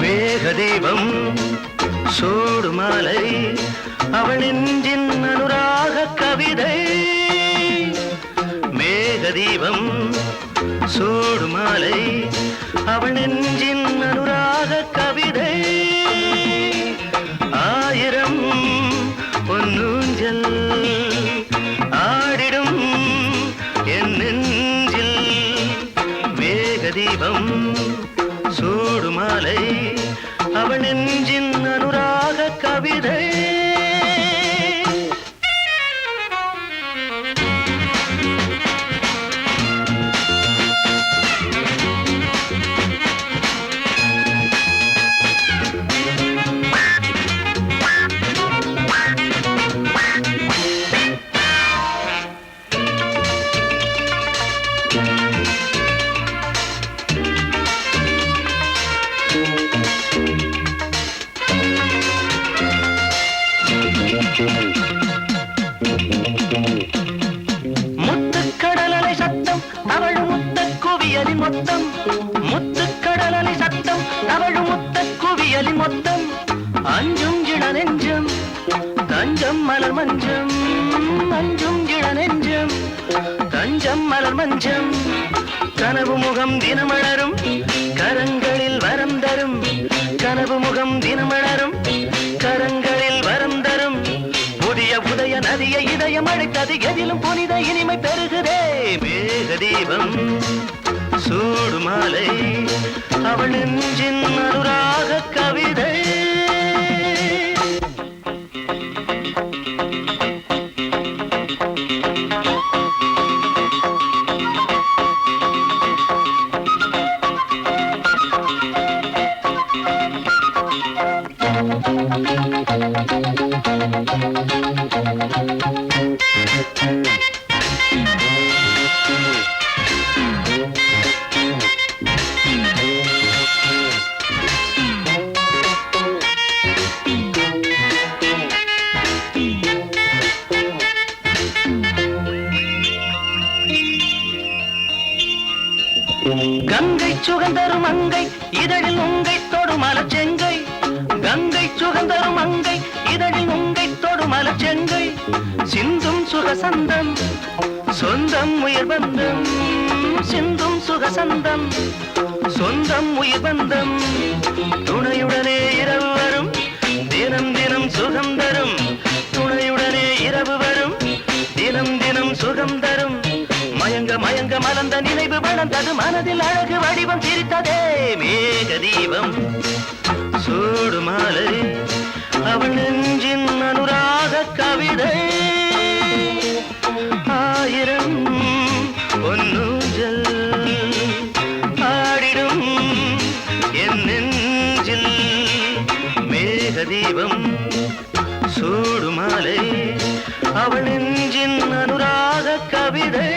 மேகதேவம் சூடுமாலை அவள் நெஞ்சின் அனுராக கவிதை. மேகதீபம் நெஞ்சின் பொன்னூஞ்சல் ஆடிடும் என் நெஞ்சில் வேக தீபம் சூடுமாலை. அவள் நெஞ்சின் அனுராக கவிதை. மொத்தம் முத்துக்கடலலை சத்தம் தவழும் முத்த குவியலி மொத்தம் அஞ்சும் இள நெஞ்சம் தஞ்சம் மலர் மஞ்சம் அஞ்சும் இள நெஞ்சம் தஞ்சம் மலர் மஞ்சம். கனவு முகம் தினமலரும் கரங்களில் வரம் தரும் கனவு முகம் தினமலரும் கரங்களில் வரம் தரும். புதிய உதய நதிய இதயம் அழைத்தது எதிலும் புனித இனிமை பெறுகிறே மேக தீபம் சூடு மாலை அவள் நெஞ்சின் அனுராக கவிதை கங்கை சுகந்தரும் அங்கை இதழில் உங்கை தொடும் மலச்செங்கை கங்கை சுகந்தரும் அங்கை இதழில் உங்கை தொடும் மலச்செங்கை சிந்தும் சுகசந்தம் சொந்தம் உயிர் பந்தம். சிந்தும் சுகசந்தம் சொந்தம் உயிர் பந்தம். துணையுடனே இரவு வரும் தினம் தினம் சுகம் தரும். துணையுடனே இரவு வரும் தினம் தினம் சுகம் தரும். மயங்க மயங்க மலர்ந்த நிலை வளர்ந்தது மனதில் அழகு வடிவம் சிரித்ததே மேக தீபம். சூடு மாலை அவள் நெஞ்சின் அனுராக கவிதை. ஆயிரம் பொன்னூஞ்சல் ஆடிடும் என் நெஞ்சில் மேக தீபம். சூடு மாலை அவள் நெஞ்சின் அனுராக கவிதை.